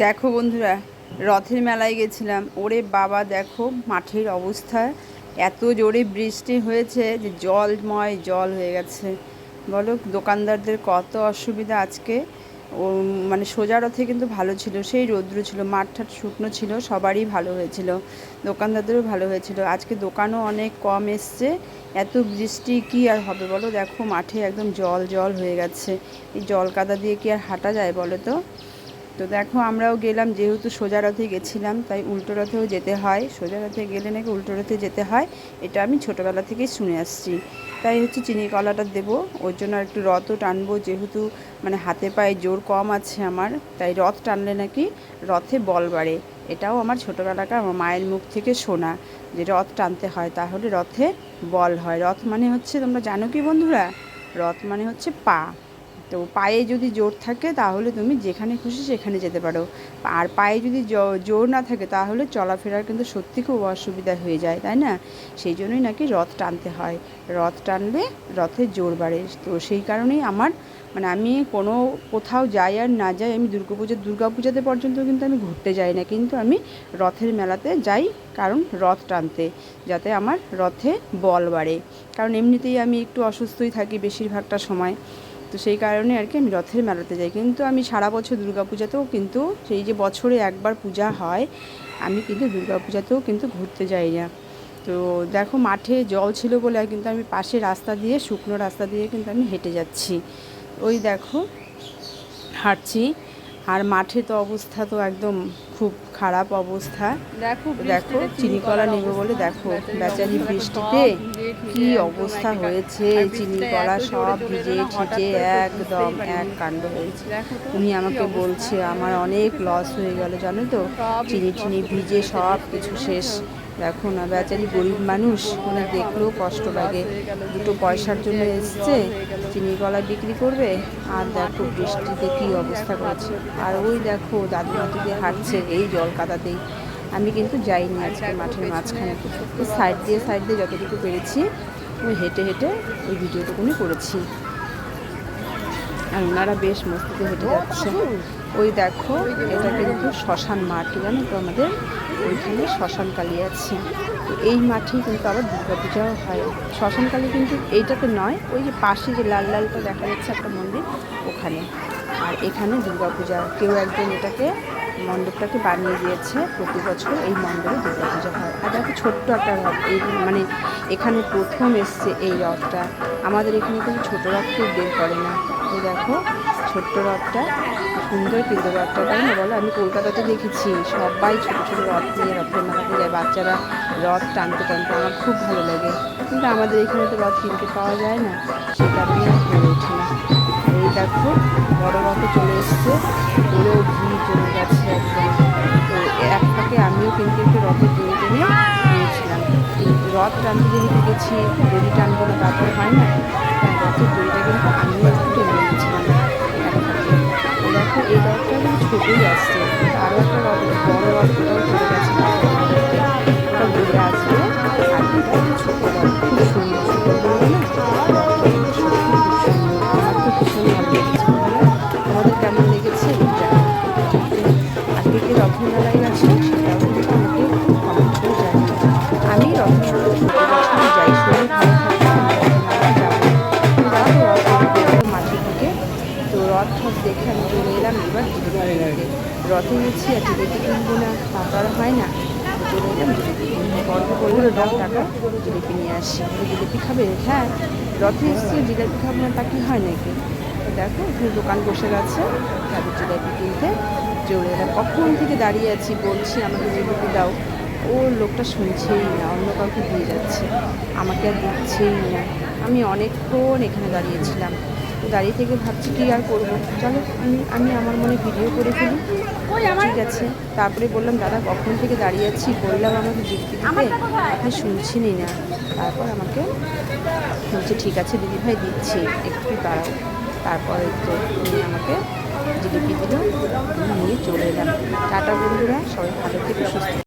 দেখো বন্ধুরা, রথের মেলায় গেছিলাম। ওরে বাবা, দেখো মাঠের অবস্থা। এত জোরে বৃষ্টি হয়েছে যে জলময় জল হয়ে গেছে। বলো, দোকানদারদের কত অসুবিধা আজকে? ও মানে সোজা রথে কিন্তু ভালো ছিল, সেই রৌদ্র ছিল, মাঠ ঠাট শুকনো ছিল, সবারই ভালো হয়েছিল, দোকানদারদেরও ভালো হয়েছিল। আজকে দোকানও অনেক কম এসছে, এত বৃষ্টি কি আর হবে বলো? দেখো মাঠে একদম জল জল হয়ে গেছে। এই জল কাদা দিয়ে কি আর হাঁটা যায় বলো তো? তো দেখো, আমরাও গেলাম, যেহেতু সোজা রথে গেছিলাম, তাই উল্টো রথেও যেতে হয়। সোজা রথে গেলে নাকি উল্টো রথে যেতে হয়, এটা আমি ছোটোবেলা থেকেই শুনে আসছি। তাই হচ্ছে চিনি কলাটা দেবো, ওর জন্য একটু রথও টানবো, যেহেতু মানে হাতে পায়ে জোর কম আছে আমার, তাই রথ টানলে নাকি রথে বল বাড়ে। এটাও আমার ছোটোবেলাকার আমার মায়ের মুখ থেকে শোনা, যে রথ টানতে হয়, তাহলে রথে বল হয়। রথ মানে হচ্ছে, তোমরা জানো কি বন্ধুরা? রথ মানে হচ্ছে পা। তো পায়ে যদি জোর থাকে তাহলে তুমি যেখানে খুশি সেখানে যেতে পারো। আর পায়ে যদি জোর না থাকে তাহলে চলাফেরার কিন্তু সত্যি খুব অসুবিধা হয়ে যায়, তাই না? সেই জন্যই নাকি রথ টানতে হয়। রথ টানলে রথের জোর বাড়ে। তো সেই কারণেই আমার মানে আমি কোনো কোথাও যাই আর না যাই, আমি দুর্গাপুজো দুর্গাপূজাতে পর্যন্ত কিন্তু আমি ঘুরতে যাই না। কিন্তু আমি রথের মেলাতে যাই কারণ রথ টানতে, যাতে আমার রথে বল বাড়ে। কারণ এমনিতেই আমি একটু অসুস্থই থাকি বেশিরভাগটা সময়। তো সেই কারণে আর কি আমি রথের মেলাতে যাই। কিন্তু আমি সারা বছর দুর্গাপূজাতেও কিন্তু সেই যে বছরে একবার পূজা হয়, আমি কিন্তু দুর্গাপূজাতেও কিন্তু ঘুরতে যাই না। তো দেখো মাঠে জল ছিল বলে কিন্তু আমি পাশে রাস্তা দিয়ে, শুকনো রাস্তা দিয়ে কিন্তু আমি হেঁটে যাচ্ছি। ওই দেখো, হাঁটছি। আর মাঠে তো অবস্থা তো একদম খুব খারাপ অবস্থা। দেখো দেখো চিনি কলা নেব বলে দেখো বেচারি বৃষ্টিতে কি অবস্থা হয়েছে চিনি কলা সব ভিজে ঠিকে একদম এক কাণ্ড হয়েছে। উনি আমাকে বলছে আমার অনেক লস হয়ে গেল জানো তো? চিনি চিনি ভিজে সব কিছু শেষ। দেখো না, বেচারি গরিব মানুষ উনি দেখলেও কষ্ট লাগে। দুটো পয়সার জন্য এসছে, চিনি কলা বিক্রি করবে, আর দেখো বৃষ্টিতে কী অবস্থা করেছে। আর ওই দেখো দাদু মাটিতে হাঁটছে এই জল কাদাতেই। আমি কিন্তু যাইনি আজকে মাঠের মাঝখানে। ওই সাইড দিয়ে সাইড দিয়ে যতটুকু পেরেছি, ওই হেঁটে হেঁটে ওই ভিডিওটুকুনি করেছি। আর ওনারা বেশ মস্তিতে হেঁটে যাচ্ছে। ওই দেখো, এটা কিন্তু শ্মশান মাঠ, জানো তো আমাদের? ওইখানে শ্মশানকালী আছে। তো এই মাঠেই কিন্তু আবার দুর্গাপূজাও হয়। শ্মশানকালী কিন্তু এইটাতে নয়, ওই যে পাশে যে লাল লালটা দেখা যাচ্ছে একটা মন্দির, ওখানে। আর এখানে দুর্গাপূজা, কেউ একজন এটাকে, মণ্ডপটাকে বানিয়ে দিয়েছে প্রতি বছর, এই মণ্ডপে দুর্গাপূজা হয়। আর দেখো ছোট্ট একটা রথ, এই মানে এখানে প্রথম এসছে এই রথটা। আমাদের এখানে কিন্তু ছোটো রথ কেউ বের করে না। এই দেখো ছোট্ট রথটা, সুন্দর কিন্তু রথটা। তাই না বলো? আমি কলকাতাতে দেখেছি, সবাই ছোটো ছোটো রথ নিয়ে রথের মেলাতে যায়। বাচ্চারা রথ টানতে টানতে আমার খুব ভালো লাগে। কিন্তু আমাদের এখানে তো রথ কিনতে পাওয়া যায় না সে কারণে আর হয়ে ওঠে না। এই দেখো, বড় রথে চলে এসছে পুরো ভিড় চলে গেছে একদম। তো এক ফাঁকে আমিও কিন্তু একটু রথে টেনে টেনে নিয়েছিলাম রথ টানতে যেহেতু গেছি, দড়ি টানবো না তারপরে হয় না। রথের দড়িটা কিন্তু আমিও একটু টেনে নিয়েছিলাম দেখো, এই রথটা কিন্তু ছোটোই আসছে। আরও একটা রথ বড় রথ ছোট গেছে। ওটা ঘুরে আসবে আর এটা ছোটো রথ খুব সুন্দর। সুন্দর। না আমাদের কিন্তু কেমন লেগেছে? আজকে রথের রথ দেখে আমি চলে এলাম। এবার জিলিপি কিনতে রথে গেছি আর জিলিপি কিনবো না, তা তো হয় না। চলে এলাম, গল্প করলে দশ টাকা জিলিপি নিয়ে আসি। জিলিপি খাবে? হ্যাঁ রথে এসছে, জিলিপি খাব না, তা কি হয় নাকি? দেখো, এখানে দোকান বসে গেছে তাদের জিলিপি কিনতে। চলে এলাম, কখন থেকে দাঁড়িয়ে আছি বলছি, আমাকে জিলিপি দাও। ও লোকটা শুনছেই না, অন্য কাউকে দিয়ে যাচ্ছে। আমাকে আর দিচ্ছেই না। আমি অনেকক্ষণ এখানে দাঁড়িয়েছিলাম দাঁড়িয়ে থেকে ভাবছি কী আর করব। চলো আমি আমি আমার মনে ভিডিও করে ফেলি। ঠিক আছে তারপরে বললাম দাদা কখন থেকে দাঁড়িয়ে আছি? বললাম আমাকে জিজ্ঞেস দিতে আপনি শুনছেনই না। তারপর আমাকে বলছে ঠিক আছে দিদি ভাই দিচ্ছি একটু দাঁড়াও। তারপরে তো উনি আমাকে জিলিপি দিল নিয়ে চলে এলাম টাটা বন্ধুরা সবাই ভালো থেকে সুস্থ